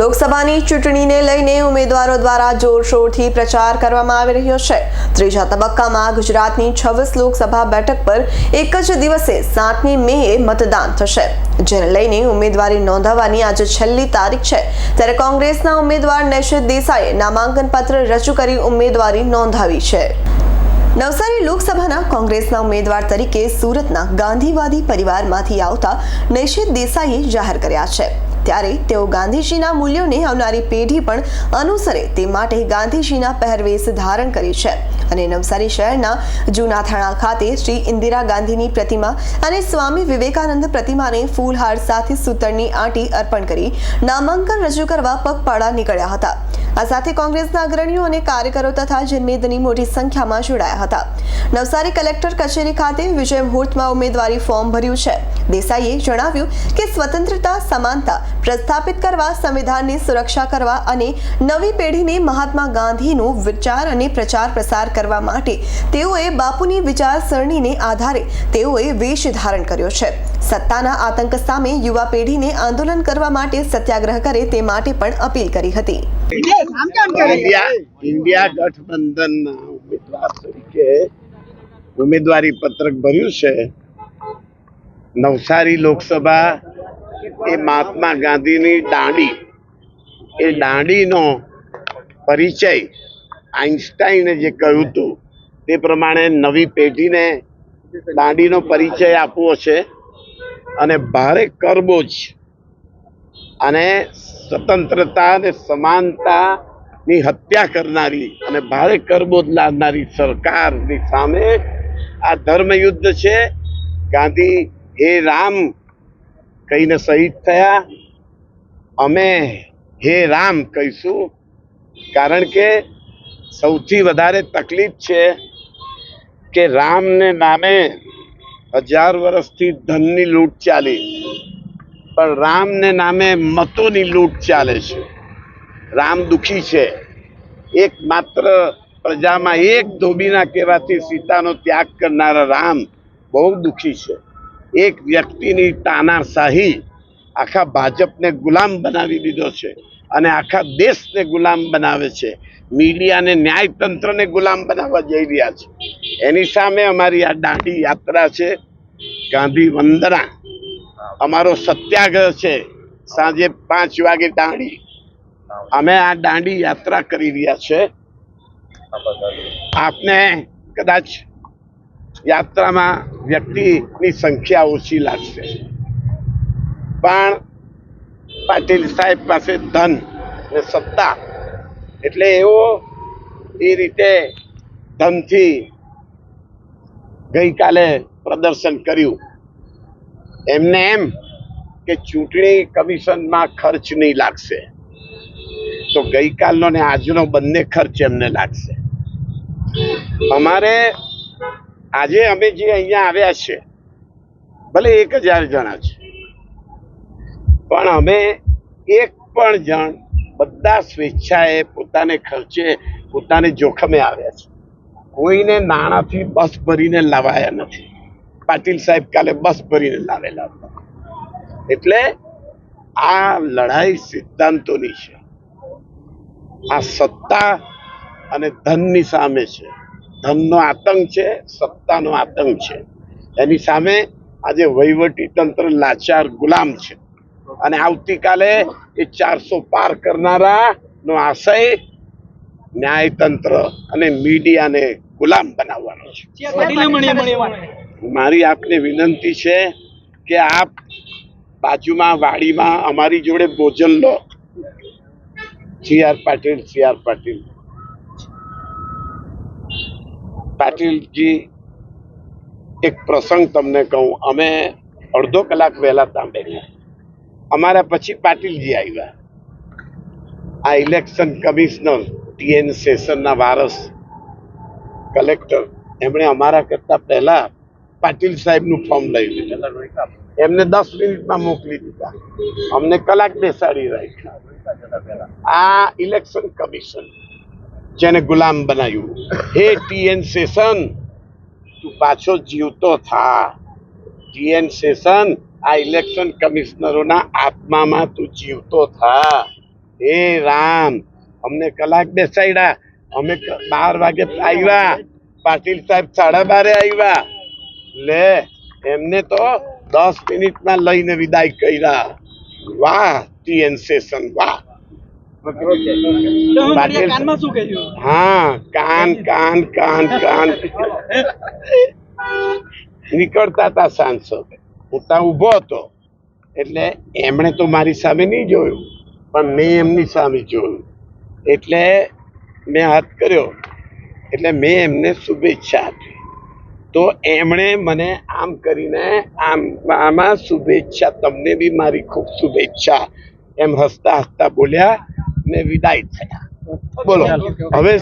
લોકસભાની ચૂંટણીને લઈને ઉમેદવારો દ્વારા જોરશોરથી પ્રચાર કરવામાં આવી રહ્યો છે. ત્રીજા તબક્કામાં ગુજરાતની છવ્વીસ લોકસભા બેઠક પર એક જ દિવસે સાતમી મેએ મતદાન થશે. જેને લઈને ઉમેદવારી નોંધાવવાની આજે છેલ્લી તારીખ છે. ત્યારે કોંગ્રેસના ઉમેદવાર નૈશિત દેસાઈએ નામાંકન પત્ર રજૂ કરી ઉમેદવારી નોંધાવી છે. નવસારી લોકસભાના કોંગ્રેસના ઉમેદવાર તરીકે સુરતના ગાંધીવાદી પરિવારમાંથી આવતા નૈશિત દેસાઈએ જાહેર કર્યા છે. ત્યારે તેઓ ગાંધીજીના મૂલ્યોને આવનારી પેઢી પણ અનુસરે તે માટે ગાંધીજીના પહેરવેશ ધારણ કરી છે. અને નવસારી શહેરના જૂના થાણા ખાતે શ્રી ઇન્દિરા ગાંધીની પ્રતિમા અને સ્વામી વિવેકાનંદ પ્રતિમાને ફૂલહાર સાથે સૂતરની આંટી અર્પણ કરી નામાંકન રજૂ કરવા પગપાળા નીકળ્યા હતા. આ સાથે કોંગ્રેસના અગ્રણીઓ અને કાર્યકરો તથા જનમેદની મોટી સંખ્યામાં જોડાયા હતા. નવસારી કલેક્ટર કચેરી ખાતે વિજય મુહૂર્તમાં ઉમેદવારી ફોર્મ ભર્યું છે. દેસાઈએ જણાવ્યું કે સ્વતંત્રતા સમાનતા પ્રસ્થાપિત કરવા સંવિધાનની સુરક્ષા કરવા અને નવી પેઢીને મહાત્મા ગાંધીનો વિચાર અને પ્રચાર પ્રસાર કરવા માટે તેઓએ બાપુની વિચારસરણીને આધારે તેઓએ વેશ ધારણ કર્યો છે. સત્તાના આતંક સામે યુવા પેઢીને આંદોલન કરવા માટે સત્યાગ્રહ કરે તે માટે પણ અપીલ કરી હતી. ઇન્ડિયા ઇન્ડિયા ઉમેદવાર તરીકે ઉમેદવારી પત્રક ભર્યું છે. નવસારી લોકસભા એ મહાત્મા ગાંધીની દાંડી. એ દાંડીનો પરિચય આઈન્સ્ટાઈને જે કહ્યું હતું, તે પ્રમાણે નવી પેઢીને દાંડીનો પરિચય આપવો છે. અને ભારે કરબોજ અને સ્વતંત્રતા અને સમાનતાની હત્યા કરનારી અને ભારે કરબોજ લાદનારી સરકારની સામે આ ધર્મયુદ્ધ છે. ગાંધી હે રામ, કહીને શહીદ થયા. અમે હે રામ કહીશું, કારણ કે સૌથી વધારે તકલીફ છે કે રામને નામે હજાર વર્ષથી ધનની લૂંટ ચાલી, પણ રામને નામે મતોની લૂંટ ચાલે છે. રામ દુખી છે. એક માત્ર પ્રજામાં એક ધોબીના કહેવાથી સીતાનો ત્યાગ કરનારા રામ બહુ દુખી છે. એક વ્યક્તિની તાનાશાહી આખા ભાજપને ગુલામ બનાવી દીધો છે અને આખા દેશને ગુલામ બનાવે છે. મીડિયાને, ન્યાયતંત્રને ગુલામ બનાવવા જઈ રહ્યા છે. એની સામે અમારી આ દાંડી યાત્રા છે. ગાંધી વંદના. અમારો સત્યાગ્રહ છે. સાંજે પાંચ વાગે દાંડી. અમે આ દાંડી યાત્રા કરી રહ્યા છે. આપને કદાચ યાત્રામાં વ્યક્તિની સંખ્યા ઓછી લાગશે. પણ પાટીલ સાહેબ પાસે ધન ને સત્તા એટલે એવો એ રીતે ધનથી ગઈકાલે પ્રદર્શન કર્યું. એમને એમ કે ચૂંટણી કમિશનમાં ખર્ચ નહીં લાગશે. તો ગઈકાલનો ને આજનો બંને ખર્ચ એમને લાગશે. અમારે આજે અમે જે અહીંયા આવ્યા છે, ભલે એક હજાર જણા છે, પણ અમે એક પણ જણ બધા સ્વેચ્છાએ પોતાને ખર્ચે, પોતાને જોખમે આવ્યા છે. કોઈને નાણાંથી બસ ભરીને લાવાયા નથી. પાટીલ સાહેબ કાલે બસ ભરીને લાવેલા હતા. એટલે આ લડાઈ સિદ્ધાંતોની છે. આ સત્તા અને ધનની સામે છે. ધનનો આતંક છે સત્તાનો આતંક છે. એની સામે આજે વહીવટી તંત્ર લાચાર ગુલામ છે. અને આવતીકાલે એ ચારસો પાર કરનારા નો આશય ન્યાયતંત્ર અને મીડિયાને ગુલામ બનાવવાનો છે. મારી આપને વિનંતી છે કે આપ બાજુમાં વાડીમાં અમારી જોડે ભોજન લો. C R Patil C R Patil. Patilji એક પ્રસંગ તમને કહું. અમે અડધો કલાક વહેલા ત્યાં અમારા પછી પાટીલજી આવ્યા. આ ઇલેક્શન કમિશનર ટીએન સેશનના વારસ કલેક્ટર. એમણે અમારા કરતા પહેલા પાટીલ સાહેબનું ફોર્મ લઈ લીધું. એમને દસ મિનિટમાં મોકલી દીધા. અમને કલાક બેસાડી રાખ્યા. આ ઇલેક્શન કમિશન જેને ગુલામ બનાવ્યું હે ટીએન સેશન, તું પાછો જીવતો થા. ટીએન સેશન, આ ઇલેક્શન કમિશનરોના આત્મામાં તું જીવતો થા. હે રામ, અમને કલાક બેસાડ્યા. અમે બાર વાગે આવ્યા. પાટીલ સાહેબ સાડા બારે આવ્યા. લે, એમને તો દસ મિનિટમાં લઈને વિદાય કર્યા. વાહ ટીએન સેશન, વાહ પાટીલ કાનમાં શું કહ્યું હા કાન કાન કાન કાન. નીકળતા હતા સાંસદ હું ત્યાં ઊભો હતો. એટલે એમણે તો મારી સામે નહીં જોયું પણ મેં એમની સામે જોયું. એટલે મેં હાથ કર્યો. એટલે મેં એમને શુભેચ્છા આપી. તો એમણે મને આમ કરીને આમ આમાં શુભેચ્છા તમને બી મારી ખૂબ શુભેચ્છા. એમ હસતા હસતા બોલ્યા ને વિદાય થયા. બોલો. હવે